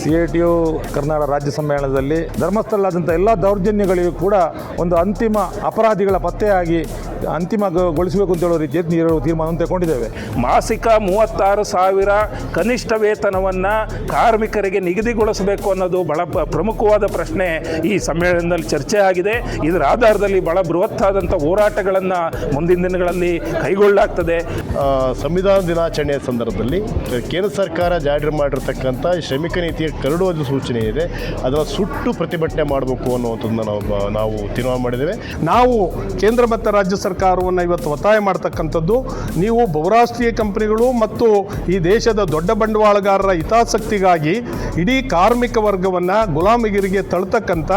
C A T U Karnataka ರಾಜ್ಯ ಸಮ್ಮೇಳನದಲ್ಲಿ ಧರ್ಮಸ್ಥಳಾದ್ಯಂತ ಎಲ್ಲ ದೌರ್ಜನ್ಯಗಳಿಗೂ ಕೂಡ ಒಂದು ಅಂತಿಮ ಅಪರಾಧಿಗಳ ಪತ್ತೆಯಾಗಿ ಅಂತಿಮಗೊಳಿಸಬೇಕು ಅಂತ ಹೇಳೋ ರೀತಿಯಲ್ಲಿ ನೀರು ತೀರ್ಮಾನವನ್ನು ತಗೊಂಡಿದ್ದೇವೆ ಮಾಸಿಕ ಮೂವತ್ತಾರು ಸಾವಿರ ಕನಿಷ್ಠ ವೇತನವನ್ನು ಕಾರ್ಮಿಕರಿಗೆ ನಿಗದಿಗೊಳಿಸಬೇಕು ಅನ್ನೋದು ಬಹಳ ಪ್ರಮುಖವಾದ ಪ್ರಶ್ನೆ ಈ ಸಮ್ಮೇಳನದಲ್ಲಿ ಚರ್ಚೆ ಆಗಿದೆ. ಇದರ ಆಧಾರದಲ್ಲಿ ಬಹಳ ಬೃಹತ್ತಾದಂಥ ಹೋರಾಟಗಳನ್ನು ಮುಂದಿನ ದಿನಗಳಲ್ಲಿ ಕೈಗೊಳ್ಳಲಾಗ್ತದೆ. ಸಂವಿಧಾನ ದಿನಾಚರಣೆಯ ಸಂದರ್ಭದಲ್ಲಿ ಕೇಂದ್ರ ಸರ್ಕಾರ ಜಾರಿ ಮಾಡಿರ್ತಕ್ಕಂಥ ಶ್ರಮಿಕ ನೀತಿಯ ಕರಡು ಒಂದು ಸೂಚನೆ ಇದೆ. ಅದನ್ನು ಸುಟ್ಟು ಪ್ರತಿಭಟನೆ ಮಾಡಬೇಕು ಅನ್ನುವಂಥದ್ದನ್ನು ನಾವು ನಾವು ತೀರ್ಮಾನ ಮಾಡಿದ್ದೇವೆ. ನಾವು ಕೇಂದ್ರ ಮತ್ತು ರಾಜ್ಯ ಸರ್ಕಾರವನ್ನು ಇವತ್ತು ಒತ್ತಾಯ ಮಾಡ್ತಕ್ಕಂಥದ್ದು, ನೀವು ಬಹುರಾಷ್ಟ್ರೀಯ ಕಂಪನಿಗಳು ಮತ್ತು ಈ ದೇಶದ ದೊಡ್ಡ ಬಂಡವಾಳಗಾರರ ಹಿತಾಸಕ್ತಿಗಾಗಿ ಇಡೀ ಕಾರ್ಮಿಕ ವರ್ಗವನ್ನು ಗುಲಾಮಗಿರಿಗೆ ತಳ್ತಕ್ಕಂಥ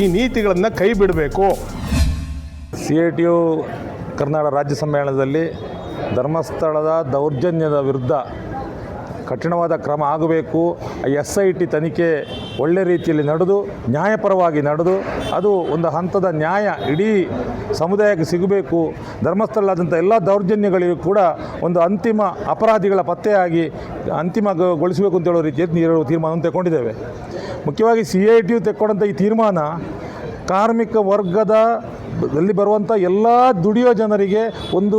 ಈ ನೀತಿಗಳನ್ನು ಕೈ ಬಿಡಬೇಕು. C I T U Karnataka ರಾಜ್ಯ ಸಮ್ಮೇಳನದಲ್ಲಿ ಧರ್ಮಸ್ಥಳದ ದೌರ್ಜನ್ಯದ ವಿರುದ್ಧ ಕಠಿಣವಾದ ಕ್ರಮ ಆಗಬೇಕು. ಎಸ್ ಐ ಟಿ ತನಿಖೆ ಒಳ್ಳೆ ರೀತಿಯಲ್ಲಿ ನಡೆದು, ನ್ಯಾಯಪರವಾಗಿ ನಡೆದು, ಅದು ಒಂದು ಹಂತದ ನ್ಯಾಯ ಇಡೀ ಸಮುದಾಯಕ್ಕೆ ಸಿಗಬೇಕು. ಧರ್ಮಸ್ಥಳಾದ್ಯಂತ ಎಲ್ಲ ದೌರ್ಜನ್ಯಗಳಿಗೂ ಕೂಡ ಒಂದು ಅಂತಿಮ ಅಪರಾಧಿಗಳ ಪತ್ತೆಯಾಗಿ ಅಂತಿಮಗೊಳಿಸಬೇಕು ಅಂತ ಹೇಳೋ ರೀತಿಯಲ್ಲಿ ತೀರ್ಮಾನವನ್ನು ತಗೊಂಡಿದ್ದೇವೆ ಮುಖ್ಯವಾಗಿ ಸಿ ಐ ಟಿಯು ತೆಕ್ಕೊಂಡಂಥ ಈ ತೀರ್ಮಾನ ಕಾರ್ಮಿಕ ವರ್ಗದ ದಲ್ಲಿ ಬರುವಂಥ ಎಲ್ಲ ದುಡಿಯೋ ಜನರಿಗೆ ಒಂದು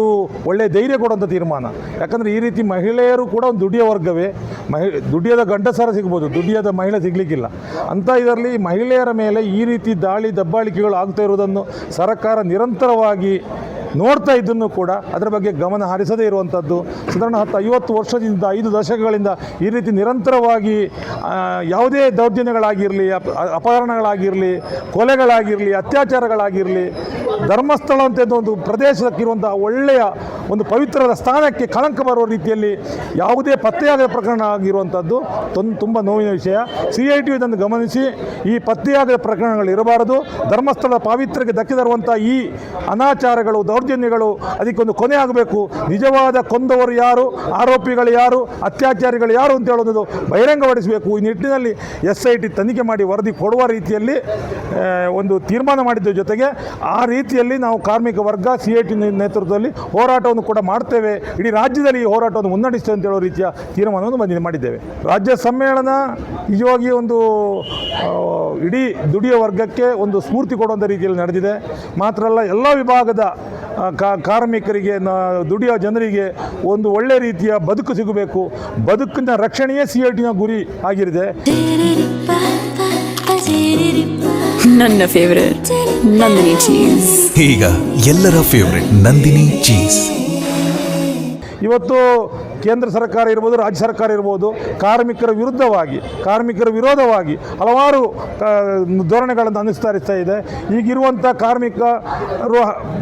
ಒಳ್ಳೆಯ ಧೈರ್ಯ ಕೊಡುವಂಥ ತೀರ್ಮಾನ. ಯಾಕಂದರೆ ಈ ರೀತಿ ಮಹಿಳೆಯರು ಕೂಡ ಒಂದು ದುಡಿಯೋ ವರ್ಗವೇ. ಮಹಿ, ದುಡಿಯದ ಗಂಡಸರ ಸಿಗ್ಬೋದು, ದುಡಿಯದ ಮಹಿಳೆ ಸಿಗಲಿಕ್ಕಿಲ್ಲ. ಅಂಥ ಇದರಲ್ಲಿ ಮಹಿಳೆಯರ ಮೇಲೆ ಈ ರೀತಿ ದಾಳಿ ದಬ್ಬಾಳಿಕೆಗಳು ಆಗ್ತಾ ಇರುವುದನ್ನು ಸರ್ಕಾರ ನಿರಂತರವಾಗಿ ನೋಡ್ತಾ ಇದ್ದನ್ನು ಕೂಡ ಅದರ ಬಗ್ಗೆ ಗಮನ ಹರಿಸದೇ ಇರುವಂಥದ್ದು. ಸಾಧಾರಣ ಹತ್ತು ಐವತ್ತು ವರ್ಷದಿಂದ ಐದು ದಶಕಗಳಿಂದ ಈ ರೀತಿ ನಿರಂತರವಾಗಿ ಯಾವುದೇ ದೌರ್ಜನ್ಯಗಳಾಗಿರಲಿ, ಅಪ, ಅಪಹರಣಗಳಾಗಿರಲಿ, ಕೊಲೆಗಳಾಗಿರಲಿ, ಅತ್ಯಾಚಾರಗಳಾಗಿರಲಿ ಧರ್ಮಸ್ಥಳ ಅಂತ ಒಂದು ಪ್ರದೇಶಕ್ಕಿರುವಂಥ ಒಳ್ಳೆಯ ಒಂದು ಪವಿತ್ರದ ಸ್ಥಾನಕ್ಕೆ ಕಳಂಕ ಬರುವ ರೀತಿಯಲ್ಲಿ ಯಾವುದೇ ಪತ್ತೆಯಾಗದ ಪ್ರಕರಣ ಆಗಿರುವಂಥದ್ದು ತೊಂದ್ ತುಂಬ ನೋವಿನ ವಿಷಯ. ಸಿ ಐ ಟಿ ಇದನ್ನು ಗಮನಿಸಿ, ಈ ಪತ್ತೆಯಾಗದ ಪ್ರಕರಣಗಳು ಇರಬಾರದು. ಧರ್ಮಸ್ಥಳ ಪಾವಿತ್ರ್ಯಕ್ಕೆ ಧಕ್ಕೆ ತರುವಂಥ ಈ ಅನಾಚಾರಗಳು, ದೌರ್ಜನ್ಯಗಳು ಅದಕ್ಕೊಂದು ಕೊನೆ ಆಗಬೇಕು. ನಿಜವಾದ ಕೊಂದವರು ಯಾರು? ಆರೋಪಿಗಳು ಯಾರು? ಅತ್ಯಾಚಾರಿಗಳು ಯಾರು ಅಂತ ಹೇಳೋದು ಬಹಿರಂಗಪಡಿಸಬೇಕು. ಈ ನಿಟ್ಟಿನಲ್ಲಿ ಎಸ್ ಐ ಟಿ ತನಿಖೆ ಮಾಡಿ ವರದಿ ಕೊಡುವ ರೀತಿಯಲ್ಲಿ ಒಂದು ತೀರ್ಮಾನ ಮಾಡಿದ್ದ ಜೊತೆಗೆ ಆ ರೀತಿಯಲ್ಲಿ ನಾವು ಕಾರ್ಮಿಕ ವರ್ಗ ಸಿ ಎ ಟಿ ನೇತೃತ್ವದಲ್ಲಿ ಹೋರಾಟವನ್ನು ಕೂಡ ಮಾಡ್ತೇವೆ. ಇಡೀ ರಾಜ್ಯದಲ್ಲಿ ಈ ಹೋರಾಟವನ್ನು ಮುನ್ನಡೆಸ್ತೇವೆ ಅಂತ ಹೇಳೋ ರೀತಿಯ ತೀರ್ಮಾನವನ್ನು ಬಂದಿ ಮಾಡಿದ್ದೇವೆ. ರಾಜ್ಯ ಸಮ್ಮೇಳನ ನಿಜವಾಗಿ ಒಂದು ಇಡೀ ದುಡಿಯ ವರ್ಗಕ್ಕೆ ಒಂದು ಸ್ಫೂರ್ತಿ ಕೊಡುವಂಥ ರೀತಿಯಲ್ಲಿ ನಡೆದಿದೆ. ಮಾತ್ರ ಅಲ್ಲ, ಎಲ್ಲ ವಿಭಾಗದ ಕಾರ್ಮಿಕರಿಗೆ ದುಡಿಯೋ ಜನರಿಗೆ ಒಂದು ಒಳ್ಳೆ ರೀತಿಯ ಬದುಕು ಸಿಗಬೇಕು. ಬದುಕಿನ ರಕ್ಷಣೆಯೇ ಸಿ ಎ ಟಿನ ಗುರಿ ಆಗಿರಿದೆ ನನ್ನ ಫೇವರೇಟ್ ನಂದಿನಿ ಚೀಸ್ ಈಗ ಎಲ್ಲರ ಫೇವರೇಟ್ ನಂದಿನಿ ಚೀಸ್ ಇವತ್ತು ಕೇಂದ್ರ ಸರ್ಕಾರ ಇರ್ಬೋದು, ರಾಜ್ಯ ಸರ್ಕಾರ ಇರ್ಬೋದು, ಕಾರ್ಮಿಕರ ವಿರುದ್ಧವಾಗಿ, ಕಾರ್ಮಿಕರ ವಿರೋಧವಾಗಿ ಹಲವಾರು ಧೋರಣೆಗಳನ್ನು ಅನುಸರಿಸ್ತಾ ಇದೆ. ಈಗಿರುವಂಥ ಕಾರ್ಮಿಕರು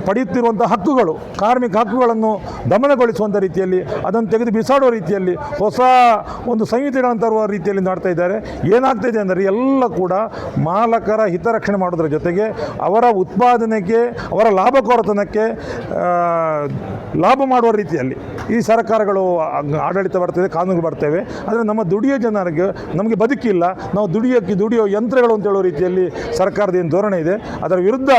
ಪಡೆಯುತ್ತಿರುವಂಥ ಹಕ್ಕುಗಳು, ಕಾರ್ಮಿಕ ಹಕ್ಕುಗಳನ್ನು ದಮನಗೊಳಿಸುವಂಥ ರೀತಿಯಲ್ಲಿ, ಅದನ್ನು ತೆಗೆದು ಬಿಸಾಡುವ ರೀತಿಯಲ್ಲಿ, ಹೊಸ ಒಂದು ಸಂಹಿತೆಗಳನ್ನು ತರುವ ರೀತಿಯಲ್ಲಿ ಮಾಡ್ತಾ ಇದ್ದಾರೆ. ಏನಾಗ್ತಾ ಇದೆ ಅಂದರೆ, ಎಲ್ಲ ಕೂಡ ಮಾಲಕರ ಹಿತರಕ್ಷಣೆ ಮಾಡೋದ್ರ ಜೊತೆಗೆ ಅವರ ಉತ್ಪಾದನೆಗೆ, ಅವರ ಲಾಭಕೋರತನಕ್ಕೆ ಲಾಭ ಮಾಡುವ ರೀತಿಯಲ್ಲಿ ಈ ಸರ್ಕಾರಗಳು ಆಡಳಿತ ಬರ್ತದೆ ಕಾನೂನುಗಳು ಬರ್ತೇವೆ. ಆದರೆ ನಮ್ಮ ದುಡಿಯೋ ಜನರಿಗೆ ನಮಗೆ ಬದುಕಿಲ್ಲ. ನಾವು ದುಡಿಯೋಕ್ಕೆ ದುಡಿಯೋ ಯಂತ್ರಗಳು ಅಂತ ಹೇಳೋ ರೀತಿಯಲ್ಲಿ ಸರ್ಕಾರದ ಏನು ಧೋರಣೆ ಇದೆ. ಅದರ ವಿರುದ್ಧ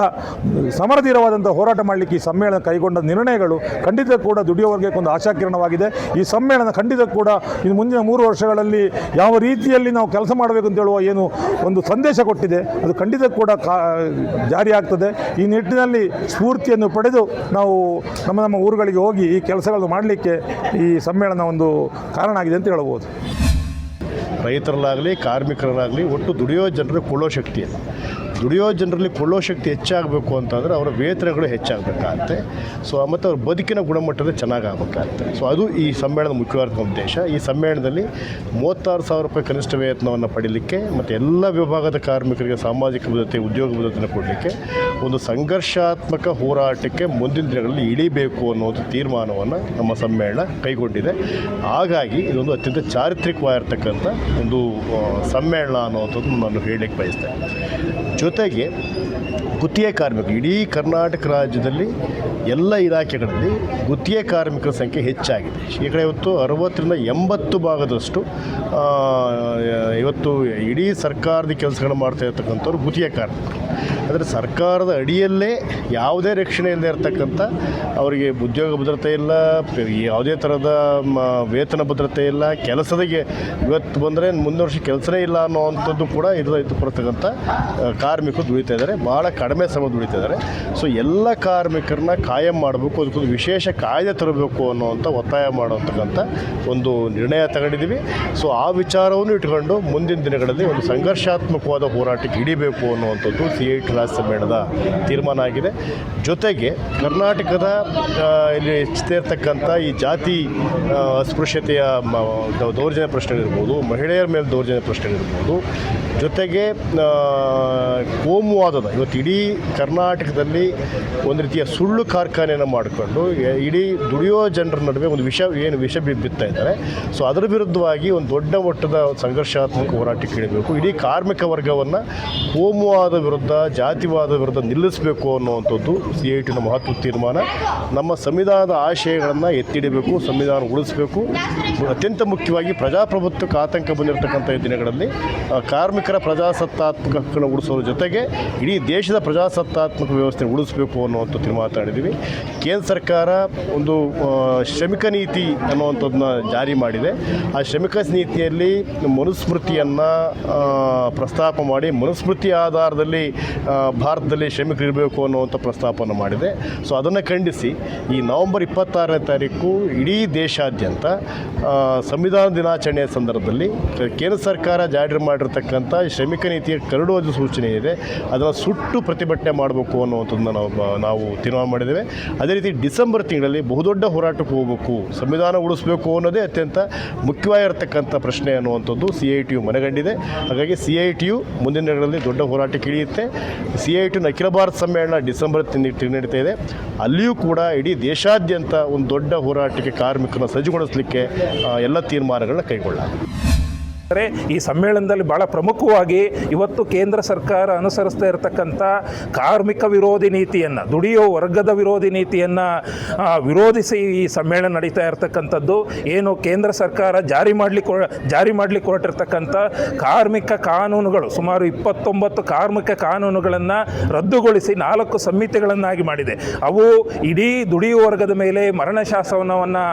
ಸಮರಧೀರವಾದಂಥ ಹೋರಾಟ ಮಾಡಲಿಕ್ಕೆ ಈ ಸಮ್ಮೇಳನ ಕೈಗೊಂಡ ನಿರ್ಣಯಗಳು ಖಂಡಿತ ಕೂಡ ದುಡಿಯೋ ವರ್ಗಕ್ಕೆ ಒಂದು ಆಶಾಕಿರಣವಾಗಿದೆ. ಈ ಸಮ್ಮೇಳನ ಖಂಡಿತ ಕೂಡ ಇನ್ನು ಮುಂದಿನ ಮೂರು ವರ್ಷಗಳಲ್ಲಿ ಯಾವ ರೀತಿಯಲ್ಲಿ ನಾವು ಕೆಲಸ ಮಾಡಬೇಕು ಅಂತ ಹೇಳುವ ಏನು ಒಂದು ಸಂದೇಶ ಕೊಟ್ಟಿದೆ. ಅದು ಖಂಡಿತ ಕೂಡ ಕಾ ಜಾರಿಯಾಗ್ತದೆ ಈ ನಿಟ್ಟಿನಲ್ಲಿ ಸ್ಫೂರ್ತಿಯನ್ನು ಪಡೆದು ನಾವು ನಮ್ಮ ನಮ್ಮ ಊರುಗಳಿಗೆ ಹೋಗಿ ಈ ಕೆಲಸಗಳನ್ನು ಮಾಡಲಿಕ್ಕೆ ಈ ಸಮ್ಮೇಳನ ಒಂದು ಕಾರಣ ಆಗಿದೆ ಅಂತ ಹೇಳ್ಬೋದು ರೈತರಲ್ಲಾಗಲಿ ಕಾರ್ಮಿಕರಲ್ಲಾಗಲಿ ಒಟ್ಟು ದುಡಿಯೋ ಜನರು ಕೊಳ್ಳೋ ಶಕ್ತಿ ದುಡಿಯೋ ಜನರಲ್ಲಿ ಕೊಳ್ಳೋ ಶಕ್ತಿ ಹೆಚ್ಚಾಗಬೇಕು ಅಂತಂದರೆ ಅವರ ವೇತನಗಳು ಹೆಚ್ಚಾಗಬೇಕಾಗತ್ತೆ. ಸೊ, ಮತ್ತು ಅವ್ರ ಬದುಕಿನ ಗುಣಮಟ್ಟದ ಚೆನ್ನಾಗಾಗಬೇಕಾಗತ್ತೆ. ಸೊ, ಅದು ಈ ಸಮ್ಮೇಳನದ ಮುಖ್ಯವಾದ ಉದ್ದೇಶ. ಈ ಸಮ್ಮೇಳನದಲ್ಲಿ ಮೂವತ್ತಾರು ಸಾವಿರ ರೂಪಾಯಿ ಕನಿಷ್ಠ ವೇತನವನ್ನು ಪಡೀಲಿಕ್ಕೆ ಮತ್ತು ಎಲ್ಲ ವಿಭಾಗದ ಕಾರ್ಮಿಕರಿಗೆ ಸಾಮಾಜಿಕ ಭದ್ರತೆ, ಉದ್ಯೋಗ ಭದ್ರತೆಯನ್ನು ಕೊಡಲಿಕ್ಕೆ ಒಂದು ಸಂಘರ್ಷಾತ್ಮಕ ಹೋರಾಟಕ್ಕೆ ಮುಂದಿನ ದಿನಗಳಲ್ಲಿ ಇಳಿಬೇಕು ಅನ್ನೋದು ತೀರ್ಮಾನವನ್ನು ನಮ್ಮ ಸಮ್ಮೇಳನ ಕೈಗೊಂಡಿದೆ. ಹಾಗಾಗಿ ಇದೊಂದು ಅತ್ಯಂತ ಚಾರಿತ್ರಿಕವಾಗಿರ್ತಕ್ಕಂಥ ಒಂದು ಸಮ್ಮೇಳನ ಅನ್ನೋವಂಥದ್ದು ನಾನು ಹೇಳಲಿಕ್ಕೆ ಬಯಸ್ತೇನೆ. ಜೊತೆಗೆ ಗುತ್ತಿಗೆ ಕಾರ್ಮಿಕರು ಇಡೀ ಕರ್ನಾಟಕ ರಾಜ್ಯದಲ್ಲಿ ಎಲ್ಲ ಇಲಾಖೆಗಳಲ್ಲಿ ಗುತ್ತಿಗೆ ಕಾರ್ಮಿಕರ ಸಂಖ್ಯೆ ಹೆಚ್ಚಾಗಿದೆ. ಶೇಕಡ ಇವತ್ತು ಅರವತ್ತರಿಂದ ಎಂಬತ್ತು ಭಾಗದಷ್ಟು ಇವತ್ತು ಇಡೀ ಸರ್ಕಾರದ ಕೆಲಸಗಳು ಮಾಡ್ತಾ ಇರ್ತಕ್ಕಂಥವ್ರು ಗುತ್ತಿಗೆ ಕಾರ್ಮಿಕರು. ಅಂದರೆ ಸರ್ಕಾರದ ಅಡಿಯಲ್ಲೇ ಯಾವುದೇ ರಕ್ಷಣೆ ಇಲ್ಲದೆ ಇರತಕ್ಕಂಥ ಅವರಿಗೆ ಉದ್ಯೋಗ ಭದ್ರತೆ ಇಲ್ಲ, ಯಾವುದೇ ಥರದ ವೇತನ ಭದ್ರತೆ ಇಲ್ಲ, ಕೆಲಸದಾಗೆ ಇವತ್ತು ಬಂದರೆ ಮುಂದಿನ ವರ್ಷ ಕೆಲಸನೇ ಇಲ್ಲ ಅನ್ನೋವಂಥದ್ದು ಕೂಡ ಇದು ಬರ್ತಕ್ಕಂಥ ಕಾರ್ಮಿಕರು ದುಡಿತಾ ಇದ್ದಾರೆ. ಭಾಳ ಕಡಿಮೆ ಸಮಯ ದುಡಿತಾ ಇದ್ದಾರೆ. ಸೊ ಎಲ್ಲ ಕಾರ್ಮಿಕರನ್ನ ಕಾಯಂ ಮಾಡಬೇಕು ಅದಕ್ಕೊಂದು ವಿಶೇಷ ಕಾಯ್ದೆ ತರಬೇಕು ಅನ್ನುವಂಥ ಒತ್ತಾಯ ಮಾಡುವಂತಕ್ಕಂಥ ಒಂದು ನಿರ್ಣಯ ತಗೊಂಡಿದ್ದೀವಿ. ಸೊ ಆ ವಿಚಾರವನ್ನು ಇಟ್ಕೊಂಡು ಮುಂದಿನ ದಿನಗಳಲ್ಲಿ ಒಂದು ಸಂಘರ್ಷಾತ್ಮಕವಾದ ಹೋರಾಟಕ್ಕೆ ಹಿಡಿಬೇಕು ಅನ್ನುವಂಥದ್ದು ಸಿ ಐ ಟಿ ರಾಜ್ಯ ತೀರ್ಮಾನ ಆಗಿದೆ. ಜೊತೆಗೆ ಕರ್ನಾಟಕದ ಇಲ್ಲಿ ಹೆಚ್ಚುತ್ತಿರ್ತಕ್ಕಂಥ ಈ ಜಾತಿ ಅಸ್ಪೃಶ್ಯತೆಯ ದೌರ್ಜನ್ಯ ಪ್ರಶ್ನೆಗಳಿರ್ಬೋದು, ಮಹಿಳೆಯರ ಮೇಲೆ ದೌರ್ಜನ್ಯ ಪ್ರಶ್ನೆಗಳಿರ್ಬೋದು, ಜೊತೆಗೆ ಕೋಮುವಾದದ, ಇವತ್ತು ಇಡೀ ಕರ್ನಾಟಕದಲ್ಲಿ ಒಂದು ರೀತಿಯ ಸುಳ್ಳು ಕಾರ್ಖಾನೆಯನ್ನು ಮಾಡಿಕೊಂಡು ಇಡೀ ದುಡಿಯೋ ಜನರ ನಡುವೆ ಒಂದು ವಿಷ, ಏನು ವಿಷ ಬಿತ್ತಾ ಇದ್ದಾರೆ. ಸೊ ಅದರ ವಿರುದ್ಧವಾಗಿ ಒಂದು ದೊಡ್ಡ ಮಟ್ಟದ ಸಂಘರ್ಷಾತ್ಮಕ ಹೋರಾಟಕ್ಕೆ ಇಡಬೇಕು ಇಡೀ ಕಾರ್ಮಿಕ ವರ್ಗವನ್ನು ಕೋಮುವಾದ ವಿರುದ್ಧ, ಜಾತಿವಾದ ವಿರುದ್ಧ ನಿಲ್ಲಿಸಬೇಕು ಅನ್ನುವಂಥದ್ದು ಸಿ ಐ ಟಿನ ಮಹತ್ವದ ತೀರ್ಮಾನ. ನಮ್ಮ ಸಂವಿಧಾನದ ಆಶಯಗಳನ್ನು ಎತ್ತಿಡಬೇಕು, ಸಂವಿಧಾನ ಉಳಿಸಬೇಕು. ಅತ್ಯಂತ ಮುಖ್ಯವಾಗಿ ಪ್ರಜಾಪ್ರಭುತ್ವಕ್ಕೆ ಆತಂಕ ಬಂದಿರತಕ್ಕಂಥ ದಿನಗಳಲ್ಲಿ ಕಾರ್ಮಿಕರ ಪ್ರಜಾಸತ್ತಾತ್ಮಕ ಹಕ್ಕನ್ನು ಉಳಿಸೋದ್ರ ಜೊತೆಗೆ ಇಡೀ ದೇಶದ ಪ್ರಜಾಸತ್ತಾತ್ಮಕ ವ್ಯವಸ್ಥೆ ಉಳಿಸಬೇಕು ಅನ್ನುವಂಥದ್ದು ತೀರ್ಮಾನ ಕೇಂದ್ರ ಸರ್ಕಾರ ಒಂದು ಶ್ರಮಿಕ ನೀತಿ ಅನ್ನುವಂಥದ್ದನ್ನ ಜಾರಿ ಮಾಡಿದೆ. ಆ ಶ್ರಮಿಕ ನೀತಿಯಲ್ಲಿ ಮನುಸ್ಮೃತಿಯನ್ನು ಪ್ರಸ್ತಾಪ ಮಾಡಿ, ಮನುಸ್ಮೃತಿ ಆಧಾರದಲ್ಲಿ ಭಾರತದಲ್ಲಿ ಶ್ರಮಿಕರು ಇರಬೇಕು ಅನ್ನುವಂಥ ಪ್ರಸ್ತಾಪವನ್ನು ಮಾಡಿದೆ. ಸೊ ಅದನ್ನು ಖಂಡಿಸಿ, ಈ ನವೆಂಬರ್ ಇಪ್ಪತ್ತಾರನೇ ತಾರೀಕು ಇಡೀ ದೇಶಾದ್ಯಂತ ಸಂವಿಧಾನ ದಿನಾಚರಣೆಯ ಸಂದರ್ಭದಲ್ಲಿ ಕೇಂದ್ರ ಸರ್ಕಾರ ಜಾರಿ ಮಾಡಿರ್ತಕ್ಕಂಥ ಶ್ರಮಿಕ ನೀತಿಯ ಕರಡುವ ಸೂಚನೆ ಇದೆ. ಅದನ್ನು ಸುಟ್ಟು ಪ್ರತಿಭಟನೆ ಮಾಡಬೇಕು ಅನ್ನುವಂಥದ್ದನ್ನ ನಾವು ನಾವು ತೀರ್ಮಾನ ಮಾಡಿದ್ದೇವೆ. ಅದೇ ರೀತಿ ಡಿಸೆಂಬರ್ ತಿಂಗಳಲ್ಲಿ ಬಹುದೊಡ್ಡ ಹೋರಾಟಕ್ಕೆ ಹೋಗಬೇಕು, ಸಂವಿಧಾನ ಉಳಿಸಬೇಕು ಅನ್ನೋದೇ ಅತ್ಯಂತ ಮುಖ್ಯವಾಗಿರ್ತಕ್ಕಂಥ ಪ್ರಶ್ನೆ ಅನ್ನುವಂಥದ್ದು ಸಿ ಐ ಟಿ ಯು ಮನಗಂಡಿದೆ. ಹಾಗಾಗಿ ಸಿ ಐ ಟಿ ಯು ಮುಂದಿನ ದಿನಗಳಲ್ಲಿ ದೊಡ್ಡ ಹೋರಾಟಕ್ಕೆ ಇಳಿಯುತ್ತೆ. ಸಿ ಐ ಟಿ ಅಖಿಲ ಭಾರತ ಸಮ್ಮೇಳನ ಡಿಸೆಂಬರ್ ನಡೀತಾ ಇದೆ. ಅಲ್ಲಿಯೂ ಕೂಡ ಇಡೀ ದೇಶಾದ್ಯಂತ ಒಂದು ದೊಡ್ಡ ಹೋರಾಟಕ್ಕೆ ಕಾರ್ಮಿಕರನ್ನು ಸಜ್ಜುಗೊಳಿಸಲಿಕ್ಕೆ ಎಲ್ಲ ತೀರ್ಮಾನಗಳನ್ನ ಕೈಗೊಳ್ಳಲಾಗಿದೆ. ಈ ಸಮ್ಮೇಳನದಲ್ಲಿ ಭಾಳ ಪ್ರಮುಖವಾಗಿ ಇವತ್ತು ಕೇಂದ್ರ ಸರ್ಕಾರ ಅನುಸರಿಸ್ತಾ ಇರತಕ್ಕಂಥ ಕಾರ್ಮಿಕ ವಿರೋಧಿ ನೀತಿಯನ್ನು, ದುಡಿಯೋ ವರ್ಗದ ವಿರೋಧಿ ನೀತಿಯನ್ನು ವಿರೋಧಿಸಿ ಈ ಸಮ್ಮೇಳನ ನಡೀತಾ ಇರತಕ್ಕಂಥದ್ದು. ಏನು ಕೇಂದ್ರ ಸರ್ಕಾರ ಜಾರಿ ಮಾಡಲಿಕ್ಕೆ ಜಾರಿ ಮಾಡಲಿಕ್ಕೆ ಹೊರಟಿರ್ತಕ್ಕಂಥ ಕಾರ್ಮಿಕ ಕಾನೂನುಗಳು, ಸುಮಾರು ಇಪ್ಪತ್ತೊಂಬತ್ತು ಕಾರ್ಮಿಕ ಕಾನೂನುಗಳನ್ನು ರದ್ದುಗೊಳಿಸಿ ನಾಲ್ಕು ಸಂಹಿತೆಗಳನ್ನಾಗಿ ಮಾಡಿದೆ. ಅವು ಇಡೀ ದುಡಿಯುವ ವರ್ಗದ ಮೇಲೆ ಮರಣ ಶಾಸನವನ್ನು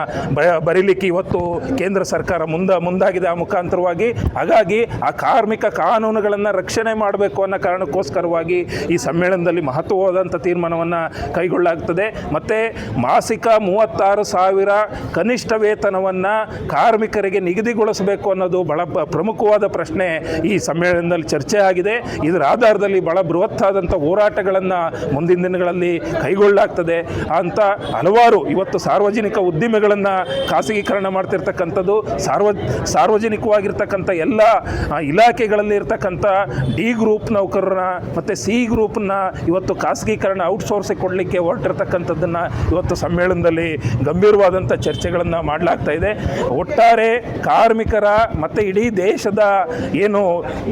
ಬರೀಲಿಕ್ಕೆ ಇವತ್ತು ಕೇಂದ್ರ ಸರ್ಕಾರ ಮುಂದ, ಮುಂದಾಗಿದೆ. ಆ ಮುಖಾಂತರವಾಗಿ ಹಾಗಾಗಿ ಆ ಕಾರ್ಮಿಕ ಕಾನೂನುಗಳನ್ನು ರಕ್ಷಣೆ ಮಾಡಬೇಕು ಅನ್ನೋ ಕಾರಣಕ್ಕೋಸ್ಕರವಾಗಿ ಈ ಸಮ್ಮೇಳನದಲ್ಲಿ ಮಹತ್ವವಾದಂಥ ತೀರ್ಮಾನವನ್ನು ಕೈಗೊಳ್ಳಲಾಗ್ತದೆ. ಮತ್ತು ಮಾಸಿಕ ಮೂವತ್ತಾರು ಸಾವಿರ ಕನಿಷ್ಠ ವೇತನವನ್ನು ಕಾರ್ಮಿಕರಿಗೆ ನಿಗದಿಗೊಳಿಸಬೇಕು ಅನ್ನೋದು ಬಹಳ ಪ್ರಮುಖವಾದ ಪ್ರಶ್ನೆ ಈ ಸಮ್ಮೇಳನದಲ್ಲಿ ಚರ್ಚೆ ಆಗಿದೆ. ಇದರ ಆಧಾರದಲ್ಲಿ ಬಹಳ ಬೃಹತ್ತಾದಂಥ ಹೋರಾಟಗಳನ್ನು ಮುಂದಿನ ದಿನಗಳಲ್ಲಿ ಕೈಗೊಳ್ಳಲಾಗ್ತದೆ ಅಂತ ಹಲವಾರು ಇವತ್ತು ಸಾರ್ವಜನಿಕ ಉದ್ದಿಮೆಗಳನ್ನು ಖಾಸಗೀಕರಣ ಮಾಡ್ತಿರ್ತಕ್ಕಂಥದ್ದು. ಸಾರ್ವ ಸಾರ್ವಜನಿಕವಾಗಿರ್ತಕ್ಕಂಥ ಎಲ್ಲ ಆ, ಇಲಾಖೆಗಳಲ್ಲಿ ಇರ್ತಕ್ಕಂಥ ಡಿ ಗ್ರೂಪ್ ನೌಕರರನ್ನ ಮತ್ತು ಸಿ ಗ್ರೂಪ್ನ ಇವತ್ತು ಖಾಸಗೀಕರಣ ಔಟ್ಸೋರ್ಸಿಗೆ ಕೊಡಲಿಕ್ಕೆ ಹೊರಟಿರ್ತಕ್ಕಂಥದ್ದನ್ನು ಇವತ್ತು ಸಮ್ಮೇಳನದಲ್ಲಿ ಗಂಭೀರವಾದಂಥ ಚರ್ಚೆಗಳನ್ನು ಮಾಡಲಾಗ್ತಾ ಇದೆ. ಒಟ್ಟಾರೆ ಕಾರ್ಮಿಕರ ಮತ್ತು ಇಡೀ ದೇಶದ ಏನು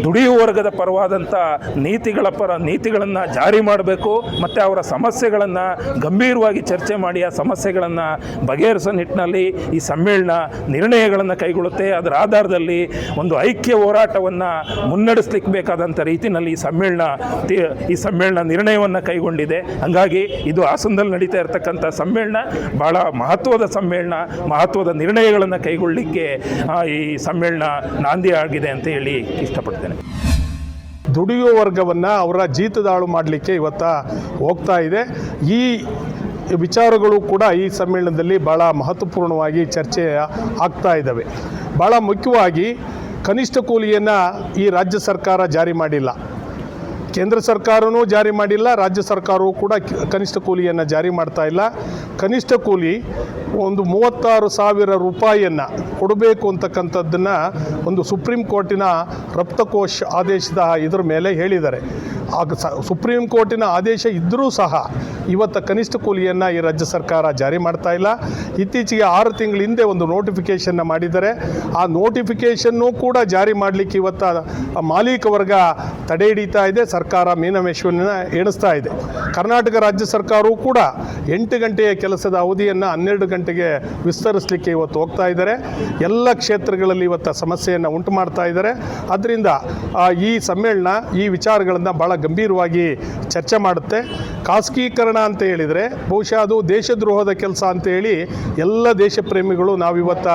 ದುಡಿಯುವ ವರ್ಗದ ಪರವಾದಂಥ ನೀತಿಗಳ ಪರ ನೀತಿಗಳನ್ನು ಜಾರಿ ಮಾಡಬೇಕು ಮತ್ತು ಅವರ ಸಮಸ್ಯೆಗಳನ್ನು ಗಂಭೀರವಾಗಿ ಚರ್ಚೆ ಮಾಡಿ ಆ ಸಮಸ್ಯೆಗಳನ್ನು ಬಗೆಹರಿಸೋ ನಿಟ್ಟಿನಲ್ಲಿ ಈ ಸಮ್ಮೇಳನ ನಿರ್ಣಯಗಳನ್ನು ಕೈಗೊಳ್ಳುತ್ತೆ. ಅದರ ಆಧಾರದಲ್ಲಿ ಒಂದು ಐಕ್ಯ ಹೋರಾಟವನ್ನು ಮುನ್ನಡೆಸಲಿಕ್ಕೆ ಬೇಕಾದಂಥ ರೀತಿಯಲ್ಲಿ ಈ ಸಮ್ಮೇಳನ ಈ ಸಮ್ಮೇಳನ ನಿರ್ಣಯವನ್ನು ಕೈಗೊಂಡಿದೆ. ಹಾಗಾಗಿ ಇದು ಹಾಸನದಲ್ಲಿ ನಡೀತಾ ಇರತಕ್ಕಂಥ ಸಮ್ಮೇಳನ ಭಾಳ ಮಹತ್ವದ ಸಮ್ಮೇಳನ, ಮಹತ್ವದ ನಿರ್ಣಯಗಳನ್ನು ಕೈಗೊಳ್ಳಲಿಕ್ಕೆ ಈ ಸಮ್ಮೇಳನ ನಾಂದಿ ಆಗಿದೆ ಅಂತ ಹೇಳಿ ಇಷ್ಟಪಡ್ತೇನೆ. ದುಡಿಯುವ ವರ್ಗವನ್ನು ಅವರ ಜೀತದಾಳು ಮಾಡಲಿಕ್ಕೆ ಇವತ್ತ ಹೋಗ್ತಾ ಇದೆ. ಈ ವಿಚಾರಗಳು ಕೂಡ ಈ ಸಮ್ಮೇಳನದಲ್ಲಿ ಭಾಳ ಮಹತ್ವಪೂರ್ಣವಾಗಿ ಚರ್ಚೆ ಆಗ್ತಾ ಇದ್ದಾವೆ ಭಾಳ ಮುಖ್ಯವಾಗಿ ಕನಿಷ್ಠ ಕೂಲಿಯನ್ನು ಈ ರಾಜ್ಯ ಸರ್ಕಾರ ಜಾರಿ ಮಾಡಿಲ್ಲ. ಕೇಂದ್ರ ಸರ್ಕಾರವೂ ಜಾರಿ ಮಾಡಿಲ್ಲ, ರಾಜ್ಯ ಸರ್ಕಾರವೂ ಕೂಡ ಕನಿಷ್ಠ ಕೂಲಿಯನ್ನು ಜಾರಿ ಮಾಡ್ತಾ ಇಲ್ಲ. ಕನಿಷ್ಠ ಕೂಲಿ ಒಂದು ಮೂವತ್ತಾರು ಸಾವಿರ ರೂಪಾಯಿಯನ್ನು ಕೊಡಬೇಕು ಅಂತಕ್ಕಂಥದ್ದನ್ನು ಒಂದು ಸುಪ್ರೀಂ ಕೋರ್ಟಿನ ರಕ್ತಕೋಶ ಆದೇಶದ ಇದರ ಮೇಲೆ ಹೇಳಿದ್ದಾರೆ. ಆಗ ಸುಪ್ರೀಂ ಕೋರ್ಟಿನ ಆದೇಶ ಇದ್ದರೂ ಸಹ ಇವತ್ತು ಕನಿಷ್ಠ ಕೂಲಿಯನ್ನು ಈ ರಾಜ್ಯ ಸರ್ಕಾರ ಜಾರಿ ಮಾಡ್ತಾ ಇಲ್ಲ. ಇತ್ತೀಚೆಗೆ ಆರು ತಿಂಗಳ ಹಿಂದೆ ಒಂದು ನೋಟಿಫಿಕೇಷನ್ನ ಮಾಡಿದ್ದಾರೆ. ಆ ನೋಟಿಫಿಕೇಷನ್ನು ಕೂಡ ಜಾರಿ ಮಾಡಲಿಕ್ಕೆ ಇವತ್ತು ಮಾಲೀಕ ವರ್ಗ ತಡೆ ಹಿಡಿತಾ ಇದೆ. ಸರ್ಕಾರ ಮೀನಮೇಶ್ವರನ ಎಣಿಸ್ತಾ ಇದೆ. ಕರ್ನಾಟಕ ರಾಜ್ಯ ಸರ್ಕಾರವು ಕೂಡ ಎಂಟು ಗಂಟೆಯ ಕೆಲಸದ ಅವಧಿಯನ್ನು ಹನ್ನೆರಡು ಗಂಟೆಗೆ ವಿಸ್ತರಿಸಲಿಕ್ಕೆ ಇವತ್ತು ಹೋಗ್ತಾ ಇದ್ದಾರೆ. ಎಲ್ಲ ಕ್ಷೇತ್ರಗಳಲ್ಲಿ ಇವತ್ತು ಸಮಸ್ಯೆಯನ್ನು ಉಂಟು ಮಾಡ್ತಾ ಇದ್ದಾರೆ. ಅದರಿಂದ ಈ ಸಮ್ಮೇಳನ, ಈ ವಿಚಾರಗಳನ್ನು ಭಾಳ ಗಂಭೀರವಾಗಿ ಚರ್ಚೆ ಮಾಡುತ್ತೆ. ಖಾಸಗೀಕರಣ ಅಂತ ಹೇಳಿದರೆ ಬಹುಶಃ ಅದು ದೇಶದ್ರೋಹದ ಕೆಲಸ ಅಂತ ಹೇಳಿ ಎಲ್ಲ ದೇಶ ಪ್ರೇಮಿಗಳು ನಾವಿವತ್ತ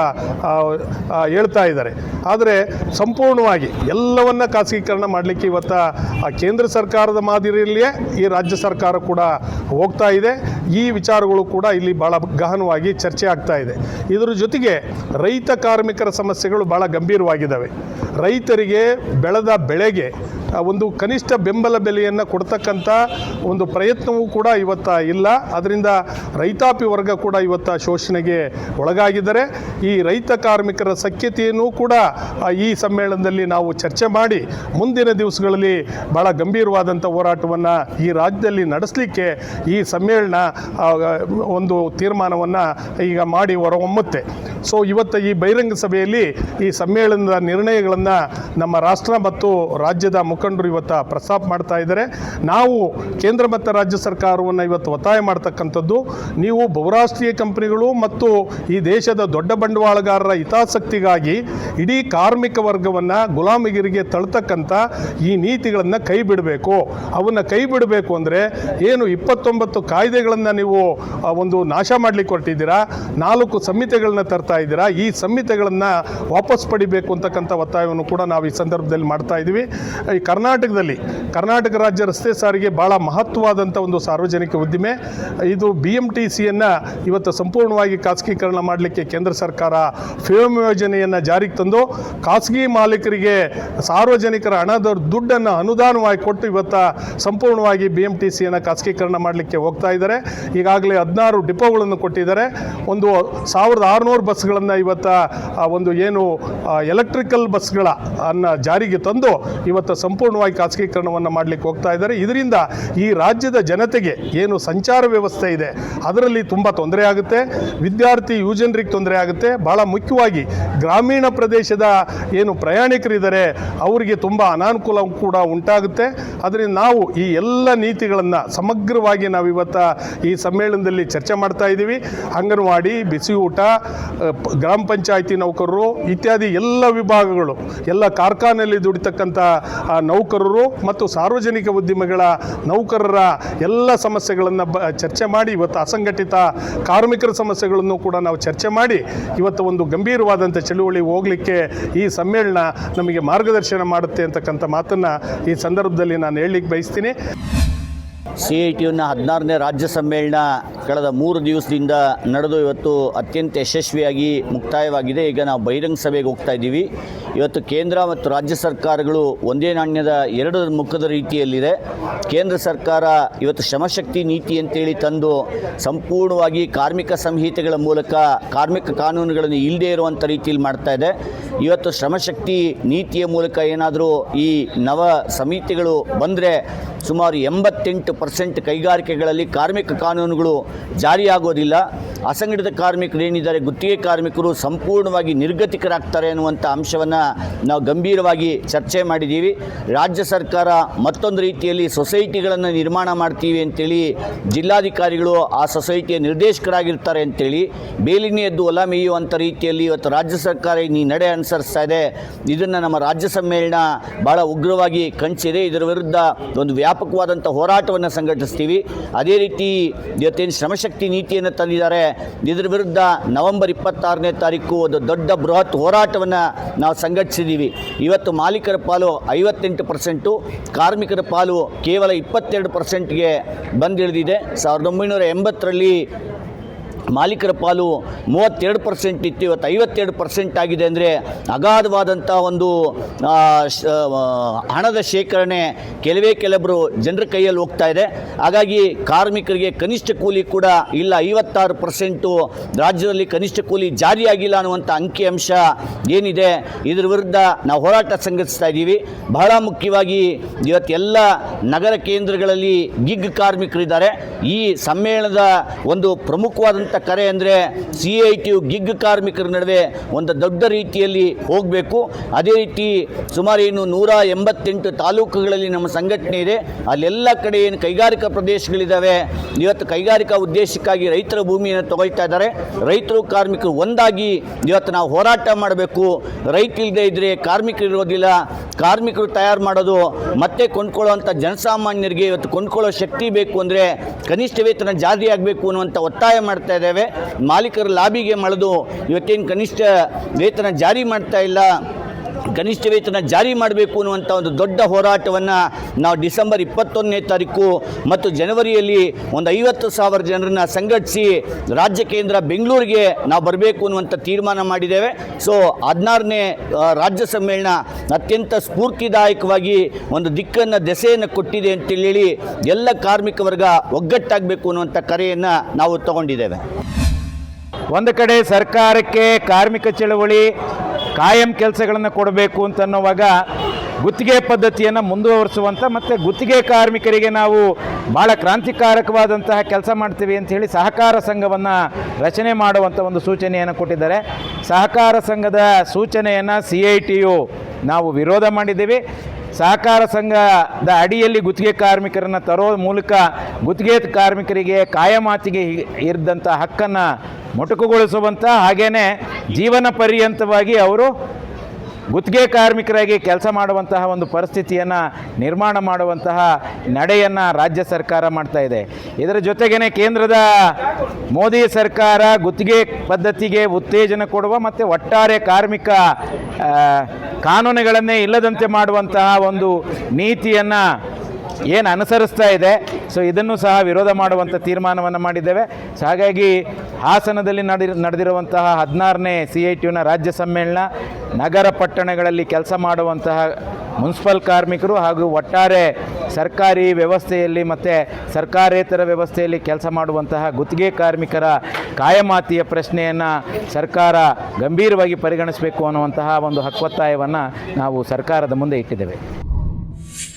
ಹೇಳ್ತಾ ಇದ್ದಾರೆ. ಆದರೆ ಸಂಪೂರ್ಣವಾಗಿ ಎಲ್ಲವನ್ನ ಖಾಸಗೀಕರಣ ಮಾಡಲಿಕ್ಕೆ ಇವತ್ತ ಕೇಂದ್ರ ಸರ್ಕಾರದ ಮಾದರಿಯಲ್ಲಿಯೇ ಈ ರಾಜ್ಯ ಸರ್ಕಾರ ಕೂಡ ಹೋಗ್ತಾ ಇದೆ. ಈ ವಿಚಾರಗಳು ಕೂಡ ಇಲ್ಲಿ ಭಾಳ ಗಹನವಾಗಿ ಚರ್ಚೆ ಆಗ್ತಾ ಇದೆ. ಇದರ ಜೊತೆಗೆ ರೈತ ಕಾರ್ಮಿಕರ ಸಮಸ್ಯೆಗಳು ಭಾಳ ಗಂಭೀರವಾಗಿದ್ದಾವೆ. ರೈತರಿಗೆ ಬೆಳೆದ ಬೆಳೆಗೆ ಒಂದು ಕನಿಷ್ಠ ಬೆಂಬಲ ಬೆಲೆಯನ್ನು ಕೊಡ್ತಕ್ಕಂಥ ಒಂದು ಪ್ರಯತ್ನವೂ ಕೂಡ ಇವತ್ತ ಇಲ್ಲ. ಅದರಿಂದ ರೈತಾಪಿ ವರ್ಗ ಕೂಡ ಇವತ್ತ ಶೋಷಣೆಗೆ ಒಳಗಾಗಿದ್ದಾರೆ. ಈ ರೈತ ಕಾರ್ಮಿಕರ ಸಖ್ಯತೆಯನ್ನು ಕೂಡ ಈ ಸಮ್ಮೇಳನದಲ್ಲಿ ನಾವು ಚರ್ಚೆ ಮಾಡಿ ಮುಂದಿನ ದಿವಸಗಳಲ್ಲಿ ಭಾಳ ಗಂಭೀರವಾದಂಥ ಹೋರಾಟವನ್ನು ಈ ರಾಜ್ಯದಲ್ಲಿ ನಡೆಸಲಿಕ್ಕೆ ಈ ಸಮ್ಮೇಳನ ಒಂದು ತೀರ್ಮಾನವನ್ನು ಈಗ ಮಾಡಿ ಹೊರಹೊಮ್ಮುತ್ತೆ. ಸೊ ಇವತ್ತು ಈ ಬಹಿರಂಗ ಸಭೆಯಲ್ಲಿ ಈ ಸಮ್ಮೇಳನದ ನಿರ್ಣಯಗಳನ್ನು ನಮ್ಮ ರಾಷ್ಟ್ರ ಮತ್ತು ರಾಜ್ಯದ ಮುಖಂಡರು ಇವತ್ತು ಪ್ರಸ್ತಾಪ ಮಾಡ್ತಾ ಇದ್ದಾರೆ. ನಾವು ಕೇಂದ್ರ ಮತ್ತು ರಾಜ್ಯ ಸರ್ಕಾರವನ್ನು ಇವತ್ತು ಒತ್ತಾಯ ಮಾಡ್ತಕ್ಕಂಥದ್ದು, ನೀವು ಬಹುರಾಷ್ಟ್ರೀಯ ಕಂಪನಿಗಳು ಮತ್ತು ಈ ದೇಶದ ದೊಡ್ಡ ಬಂಡವಾಳಗಾರರ ಹಿತಾಸಕ್ತಿಗಾಗಿ ಇಡೀ ಕಾರ್ಮಿಕ ವರ್ಗವನ್ನು ಗುಲಾಮಗಿರಿಗೆ ತಳ್ತಕ್ಕಂಥ ಈ ನೀತಿಗಳನ್ನು ಕೈ ಬಿಡಬೇಕು. ಅವನ್ನು ಕೈ ಬಿಡಬೇಕು ಅಂದರೆ ಏನು ಇಪ್ಪತ್ತೊಂಬತ್ತು ಕಾಯ್ದೆಗಳನ್ನು ನೀವು ಒಂದು ನಾಶ ಮಾಡಲಿಕ್ಕೆ ಹೊರಟಿದ್ದೀರಾ? ನಾಲ್ಕು ಸಂಹಿತೆಗಳನ್ನ ತರ್ತಾ ಇದ್ದೀರಾ? ಈ ಸಂಹಿತೆಗಳನ್ನು ವಾಪಸ್ ಪಡಿಬೇಕು ಅಂತಕ್ಕಂಥ ಒತ್ತಾಯವನ್ನು ಕೂಡ ನಾವು ಈ ಸಂದರ್ಭದಲ್ಲಿ ಮಾಡ್ತಾ ಇದ್ದೀವಿ. ಈ ಕರ್ನಾಟಕದಲ್ಲಿ, ಕರ್ನಾಟಕ ರಾಜ್ಯ ರಸ್ತೆ ಸಾರಿಗೆ ಭಾಳ ಮಹತ್ವವಾದಂಥ ಒಂದು ಸಾರ್ವಜನಿಕ ಉದ್ದಿಮೆ. ಇದು ಬಿ ಎಂ ಟಿ ಸಿಯನ್ನು ಇವತ್ತು ಸಂಪೂರ್ಣವಾಗಿ ಖಾಸಗೀಕರಣ ಮಾಡಲಿಕ್ಕೆ ಕೇಂದ್ರ ಸರ್ಕಾರ ಫೇಮ್ ಯೋಜನೆಯನ್ನು ಜಾರಿಗೆ ತಂದು ಖಾಸಗಿ ಮಾಲೀಕರಿಗೆ ಸಾರ್ವಜನಿಕರ ಹಣದ ದುಡ್ಡನ್ನು ಅನುದಾನವಾಗಿ ಕೊಟ್ಟು ಇವತ್ತು ಸಂಪೂರ್ಣವಾಗಿ ಬಿ ಎಂ ಟಿ ಸಿಯನ್ನು ಖಾಸಗೀಕರಣ ಮಾಡಲಿಕ್ಕೆ ಹೋಗ್ತಾ ಇದ್ದಾರೆ. ಈಗಾಗಲೇ ಹದಿನಾರು ಡಿಪೋಗಳನ್ನು ಕೊಟ್ಟಿದ್ದಾರೆ. ಒಂದು ಸಾವಿರದ ಆರುನೂರು ಬಸ್ಗಳನ್ನು ಇವತ್ತು ಒಂದು ಏನು ಎಲೆಕ್ಟ್ರಿಕಲ್ ಬಸ್ಗಳ, ಅನ್ನ ಜಾರಿಗೆ ತಂದು ಇವತ್ತು ಸಂಪೂರ್ಣವಾಗಿ ಖಾಸಗೀಕರಣವನ್ನು ಮಾಡಲಿಕ್ಕೆ ಹೋಗ್ತಾ ಇದ್ದಾರೆ. ಇದರಿಂದ ಈ ರಾಜ್ಯದ ಜನತೆಗೆ ಏನು ಸಂಚಾರ ವ್ಯವಸ್ಥೆ ಇದೆ, ಅದರಲ್ಲಿ ತುಂಬ ತೊಂದರೆ ಆಗುತ್ತೆ. ವಿದ್ಯಾರ್ಥಿ, ಯುವಜನರಿಗೆ ತೊಂದರೆ ಆಗುತ್ತೆ. ಭಾಳ ಮುಖ್ಯವಾಗಿ ಗ್ರಾಮೀಣ ಪ್ರದೇಶದ ಏನು ಪ್ರಯಾಣಿಕರಿದ್ದಾರೆ, ಅವರಿಗೆ ತುಂಬ ಅನಾನುಕೂಲ ಕೂಡ ಉಂಟಾಗುತ್ತೆ. ಅದರಿಂದ ನಾವು ಈ ಎಲ್ಲ ನೀತಿಗಳನ್ನು ಸಮಗ್ರವಾಗಿ ನಾವು ಇವತ್ತು ಈ ಸಮ್ಮೇಳನದಲ್ಲಿ ಚರ್ಚೆ ಮಾಡ್ತಾ ಇದ್ದೀವಿ ಅಂಗನವಾಡಿ ಬಿಸಿ ಊಟ ಗ್ರಾಮ ಪಂಚಾಯಿತಿ ನೌಕರರು, ಇತ್ಯಾದಿ ಎಲ್ಲ ವಿಭಾಗಗಳು, ಎಲ್ಲ ಕಾರ್ಖಾನೆಯಲ್ಲಿ ದುಡಿತಕ್ಕಂಥ ನೌಕರರು ಮತ್ತು ಸಾರ್ವಜನಿಕ ಉದ್ಯಮಗಳ ನೌಕರರ ಎಲ್ಲ ಸಮಸ್ಯೆಗಳನ್ನು ಬ, ಚರ್ಚೆ ಮಾಡಿ, ಇವತ್ತು ಅಸಂಘಟಿತ ಕಾರ್ಮಿಕರ ಸಮಸ್ಯೆಗಳನ್ನು ಕೂಡ ನಾವು ಚರ್ಚೆ ಮಾಡಿ, ಇವತ್ತು ಒಂದು ಗಂಭೀರವಾದಂಥ ಚಳುವಳಿ ಹೋಗಲಿಕ್ಕೆ ಈ ಸಮ್ಮೇಳನ ನಮಗೆ ಮಾರ್ಗದರ್ಶನ ಮಾಡುತ್ತೆ ಅಂತಕ್ಕಂಥ ಮಾತನ್ನು ಈ ಸಂದರ್ಭದಲ್ಲಿ ನಾನು ಹೇಳಲಿಕ್ಕೆ ಬಯಸ್ತೀನಿ. ಸಿ ಐ ಟಿಯುನ ಹದಿನಾರನೇ ರಾಜ್ಯ ಸಮ್ಮೇಳನ ಕಳೆದ ಮೂರು ದಿವಸದಿಂದ ನಡೆದು ಇವತ್ತು ಅತ್ಯಂತ ಯಶಸ್ವಿಯಾಗಿ ಮುಕ್ತಾಯವಾಗಿದೆ. ಈಗ ನಾವು ಬಹಿರಂಗ ಸಭೆಗೆ ಹೋಗ್ತಾ ಇದ್ದೀವಿ. ಇವತ್ತು ಕೇಂದ್ರ ಮತ್ತು ರಾಜ್ಯ ಸರ್ಕಾರಗಳು ಒಂದೇ ನಾಣ್ಯದ ಎರಡು ಮುಖದ ರೀತಿಯಲ್ಲಿದೆ. ಕೇಂದ್ರ ಸರ್ಕಾರ ಇವತ್ತು ಶ್ರಮಶಕ್ತಿ ನೀತಿ ಅಂತೇಳಿ ತಂದು ಸಂಪೂರ್ಣವಾಗಿ ಕಾರ್ಮಿಕ ಸಂಹಿತೆಗಳ ಮೂಲಕ ಕಾರ್ಮಿಕ ಕಾನೂನುಗಳನ್ನು ಇಲ್ಲದೇ ಇರುವಂಥ ರೀತಿಯಲ್ಲಿ ಮಾಡ್ತಾ ಇದೆ. ಇವತ್ತು ಶ್ರಮಶಕ್ತಿ ನೀತಿಯ ಮೂಲಕ ಏನಾದರೂ ಈ ನವ ಸಮಿತಿಗಳು ಬಂದರೆ ಸುಮಾರು ಎಂಬತ್ತೆಂಟು ಪರ್ಸೆಂಟ್ ಕೈಗಾರಿಕೆಗಳಲ್ಲಿ ಕಾರ್ಮಿಕ ಕಾನೂನುಗಳು ಜಾರಿಯಾಗೋದಿಲ್ಲ. ಅಸಂಘಟಿತ ಕಾರ್ಮಿಕರು ಏನಿದ್ದಾರೆ, ಗುತ್ತಿಗೆ ಕಾರ್ಮಿಕರು ಸಂಪೂರ್ಣವಾಗಿ ನಿರ್ಗತಿಕರಾಗ್ತಾರೆ ಅನ್ನುವಂಥ ಅಂಶವನ್ನು ನಾವು ಗಂಭೀರವಾಗಿ ಚರ್ಚೆ ಮಾಡಿದ್ದೀವಿ. ರಾಜ್ಯ ಸರ್ಕಾರ ಮತ್ತೊಂದು ರೀತಿಯಲ್ಲಿ ಸೊಸೈಟಿಗಳನ್ನು ನಿರ್ಮಾಣ ಮಾಡ್ತೀವಿ ಅಂತೇಳಿ ಜಿಲ್ಲಾಧಿಕಾರಿಗಳು ಆ ಸೊಸೈಟಿಯ ನಿರ್ದೇಶಕರಾಗಿರ್ತಾರೆ ಅಂತೇಳಿ ಬೇಲಿನ ಎದ್ದು ಒಲ ಮೇಯುವಂಥ ರೀತಿಯಲ್ಲಿ ಇವತ್ತು ರಾಜ್ಯ ಸರ್ಕಾರ ಈ ನಡೆ ಅನುಸರಿಸ್ತಾ ಇದೆ. ಇದನ್ನು ನಮ್ಮ ರಾಜ್ಯ ಸಮ್ಮೇಳನ ಭಾಳ ಉಗ್ರವಾಗಿ ಕಂಚಿದೆ ಇದರ ವಿರುದ್ಧ ಒಂದು ವ್ಯಾಪಕವಾದಂಥ ಹೋರಾಟವನ್ನು ಸಂಘಟಿಸ್ತೀವಿ. ಅದೇ ರೀತಿ ಇವತ್ತೇನು ಶ್ರಮಶಕ್ತಿ ನೀತಿಯನ್ನು ತಂದಿದ್ದಾರೆ ಇದರ ವಿರುದ್ಧ ನವೆಂಬರ್ ಇಪ್ಪತ್ತಾರನೇ ತಾರೀಕು ಒಂದು ದೊಡ್ಡ ಬೃಹತ್ ಹೋರಾಟವನ್ನು ನಾವು ಸಂಘಟಿಸಿದ್ದೀವಿ ಇವತ್ತು ಮಾಲೀಕರ ಪಾಲು ಐವತ್ತೆಂಟು ಪರ್ಸೆಂಟು, ಕಾರ್ಮಿಕರ ಪಾಲು ಕೇವಲ ಇಪ್ಪತ್ತೆರಡು ಪರ್ಸೆಂಟ್ಗೆ ಬಂದಿಳಿದಿದೆ. ಸಾವಿರದ ಒಂಬೈನೂರ ಎಂಬತ್ತರಲ್ಲಿ ಮಾಲೀಕರ ಪಾಲು ಮೂವತ್ತೆರಡು ಪರ್ಸೆಂಟ್ ಇತ್ತು, ಇವತ್ತು ಐವತ್ತೆರಡು ಪರ್ಸೆಂಟ್ ಆಗಿದೆ ಅಂದರೆ ಅಗಾಧವಾದಂಥ ಒಂದು ಹಣದ ಶೇಖರಣೆ ಕೆಲವೇ ಕೆಲವರು ಜನರ ಕೈಯಲ್ಲಿ ಹೋಗ್ತಾ ಇದೆ. ಹಾಗಾಗಿ ಕಾರ್ಮಿಕರಿಗೆ ಕನಿಷ್ಠ ಕೂಲಿ ಕೂಡ ಇಲ್ಲ, ಐವತ್ತಾರು ಪರ್ಸೆಂಟು ರಾಜ್ಯದಲ್ಲಿ ಕನಿಷ್ಠ ಕೂಲಿ ಜಾರಿಯಾಗಿಲ್ಲ ಅನ್ನುವಂಥ ಅಂಕಿಅಂಶ ಏನಿದೆ, ಇದರ ವಿರುದ್ಧ ನಾವು ಹೋರಾಟ ಸಂಘಟಿಸ್ತಾ ಇದ್ದೀವಿ. ಬಹಳ ಮುಖ್ಯವಾಗಿ ಇವತ್ತೆಲ್ಲ ನಗರ ಕೇಂದ್ರಗಳಲ್ಲಿ ಗಿಗ್ ಕಾರ್ಮಿಕರಿದ್ದಾರೆ. ಈ ಸಮ್ಮೇಳನದ ಒಂದು ಪ್ರಮುಖವಾದಂಥ ಮಾಡುವಂಥ ಕರೆ ಅಂದರೆ ಸಿ ಐ ಟಿ ಗಿಗ್ ಕಾರ್ಮಿಕರ ನಡುವೆ ಒಂದು ದೊಡ್ಡ ರೀತಿಯಲ್ಲಿ ಹೋಗಬೇಕು. ಅದೇ ರೀತಿ ಸುಮಾರು ಏನು ನೂರ ಎಂಬತ್ತೆಂಟು ತಾಲೂಕುಗಳಲ್ಲಿ ನಮ್ಮ ಸಂಘಟನೆ ಇದೆ. ಅಲ್ಲೆಲ್ಲ ಕಡೆ ಏನು ಕೈಗಾರಿಕಾ ಪ್ರದೇಶಗಳಿದ್ದಾವೆ ಇವತ್ತು ಕೈಗಾರಿಕಾ ಉದ್ದೇಶಕ್ಕಾಗಿ ರೈತರ ಭೂಮಿಯನ್ನು ತಗೊಳ್ತಾ ಇದ್ದಾರೆ. ರೈತರು, ಕಾರ್ಮಿಕರು ಒಂದಾಗಿ ಇವತ್ತು ನಾವು ಹೋರಾಟ ಮಾಡಬೇಕು. ರೈತ ಇಲ್ಲದೆ ಇದ್ದರೆ ಕಾರ್ಮಿಕರು ಇರೋದಿಲ್ಲ. ಕಾರ್ಮಿಕರು ತಯಾರು ಮಾಡೋದು ಮತ್ತೆ ಕೊಂಡ್ಕೊಳ್ಳೋವಂಥ ಜನಸಾಮಾನ್ಯರಿಗೆ ಇವತ್ತು ಕೊಂಡ್ಕೊಳ್ಳೋ ಶಕ್ತಿ ಬೇಕು ಅಂದರೆ ಕನಿಷ್ಠ ವೇತನ ಜಾರಿ ಆಗಬೇಕು ಅನ್ನುವಂಥ ಒತ್ತಾಯ ಮಾಡ್ತಾ ಇದ್ದೇವೆ. ಮಾಲೀಕರ ಲಾಬಿಗೆ ಮಳೆದು ಇವತ್ತೇನು ಕನಿಷ್ಠ ವೇತನ ಜಾರಿ ಮಾಡ್ತಾ ಇಲ್ಲ. ಕನಿಷ್ಠ ವೇತನ ಜಾರಿ ಮಾಡಬೇಕು ಅನ್ನುವಂಥ ಒಂದು ದೊಡ್ಡ ಹೋರಾಟವನ್ನು ನಾವು ಡಿಸೆಂಬರ್ ಇಪ್ಪತ್ತೊಂದನೇ ತಾರೀಕು ಮತ್ತು ಜನವರಿಯಲ್ಲಿ ಒಂದು ಐವತ್ತು ಸಾವಿರ ಜನರನ್ನ ಸಂಘಟಿಸಿ ರಾಜ್ಯ ಕೇಂದ್ರ ಬೆಂಗಳೂರಿಗೆ ನಾವು ಬರಬೇಕು ಅನ್ನುವಂಥ ತೀರ್ಮಾನ ಮಾಡಿದ್ದೇವೆ. ಸೊ ಹದಿನಾರನೇ ರಾಜ್ಯ ಸಮ್ಮೇಳನ ಅತ್ಯಂತ ಸ್ಫೂರ್ತಿದಾಯಕವಾಗಿ ಒಂದು ದಿಕ್ಕನ್ನು ದೆಸೆಯನ್ನು ಕೊಟ್ಟಿದೆ ಅಂತೇಳಿ ಎಲ್ಲ ಕಾರ್ಮಿಕ ವರ್ಗ ಒಗ್ಗಟ್ಟಾಗಬೇಕು ಅನ್ನುವಂಥ ಕರೆಯನ್ನು ನಾವು ತಗೊಂಡಿದ್ದೇವೆ. ಒಂದು ಕಡೆ ಸರ್ಕಾರಕ್ಕೆ ಕಾರ್ಮಿಕ ಚಳವಳಿ ಕಾಯಂ ಕೆಲಸಗಳನ್ನು ಕೊಡಬೇಕು ಅಂತನ್ನುವಾಗ ಗುತ್ತಿಗೆ ಪದ್ಧತಿಯನ್ನು ಮುಂದುವರಿಸುವಂಥ ಮತ್ತು ಗುತ್ತಿಗೆ ಕಾರ್ಮಿಕರಿಗೆ ನಾವು ಭಾಳ ಕ್ರಾಂತಿಕಾರಕವಾದಂತಹ ಕೆಲಸ ಮಾಡ್ತೀವಿ ಅಂತ ಹೇಳಿ ಸಹಕಾರ ಸಂಘವನ್ನು ರಚನೆ ಮಾಡುವಂಥ ಒಂದು ಸೂಚನೆಯನ್ನು ಕೊಟ್ಟಿದ್ದಾರೆ. ಸಹಕಾರ ಸಂಘದ ಸೂಚನೆಯನ್ನು ಸಿ ಐ ಟಿ ಯು ನಾವು ವಿರೋಧ ಮಾಡಿದ್ದೀವಿ. ಸಹಕಾರ ಸಂಘದ ಅಡಿಯಲ್ಲಿ ಗುತ್ತಿಗೆ ಕಾರ್ಮಿಕರನ್ನು ತರೋ ಮೂಲಕ ಗುತ್ತಿಗೆ ಕಾರ್ಮಿಕರಿಗೆ ಕಾಯಮಾತಿಗೆ ಇರಿದಂಥ ಹಕ್ಕನ್ನು ಮೊಟಕುಗೊಳಿಸುವಂಥ ಹಾಗೆಯೇ ಜೀವನ ಪರ್ಯಂತವಾಗಿ ಅವರು ಗುತ್ತಿಗೆ ಕಾರ್ಮಿಕರಾಗಿ ಕೆಲಸ ಮಾಡುವಂತಹ ಒಂದು ಪರಿಸ್ಥಿತಿಯನ್ನು ನಿರ್ಮಾಣ ಮಾಡುವಂತಹ ನಡೆಯನ್ನು ರಾಜ್ಯ ಸರ್ಕಾರ ಮಾಡ್ತಾ ಇದೆ. ಇದರ ಜೊತೆಗೇ ಕೇಂದ್ರದ ಮೋದಿ ಸರ್ಕಾರ ಗುತ್ತಿಗೆ ಪದ್ಧತಿಗೆ ಉತ್ತೇಜನ ಕೊಡುವ ಮತ್ತು ಒಟ್ಟಾರೆ ಕಾರ್ಮಿಕ ಕಾನೂನುಗಳನ್ನೇ ಇಲ್ಲದಂತೆ ಮಾಡುವಂತಹ ಒಂದು ನೀತಿಯನ್ನು ಏನು ಅನುಸರಿಸ್ತಾ ಇದೆ? ಸೊ ಇದನ್ನು ಸಹ ವಿರೋಧ ಮಾಡುವಂಥ ತೀರ್ಮಾನವನ್ನು ಮಾಡಿದ್ದೇವೆ. ಸೊ ಹಾಗಾಗಿ ಹಾಸನದಲ್ಲಿ ನಡೆ, ನಡೆದಿರುವಂತಹ ಹದಿನಾರನೇ ಸಿ ಐ ಟಿ ಯುನ ರಾಜ್ಯ ಸಮ್ಮೇಳನ, ನಗರ ಪಟ್ಟಣಗಳಲ್ಲಿ ಕೆಲಸ ಮಾಡುವಂತಹ ಮುನ್ಸಿಪಲ್ ಕಾರ್ಮಿಕರು ಹಾಗೂ ಒಟ್ಟಾರೆ ಸರ್ಕಾರಿ ವ್ಯವಸ್ಥೆಯಲ್ಲಿ ಮತ್ತು ಸರ್ಕಾರೇತರ ವ್ಯವಸ್ಥೆಯಲ್ಲಿ ಕೆಲಸ ಮಾಡುವಂತಹ ಗುತ್ತಿಗೆ ಕಾರ್ಮಿಕರ ಕಾಯಮಾತಿಯ ಪ್ರಶ್ನೆಯನ್ನು ಸರ್ಕಾರ ಗಂಭೀರವಾಗಿ ಪರಿಗಣಿಸಬೇಕು ಅನ್ನುವಂತಹ ಒಂದು ಹಕ್ಕೊತ್ತಾಯವನ್ನು ನಾವು ಸರ್ಕಾರದ ಮುಂದೆ ಇಟ್ಟಿದ್ದೇವೆ.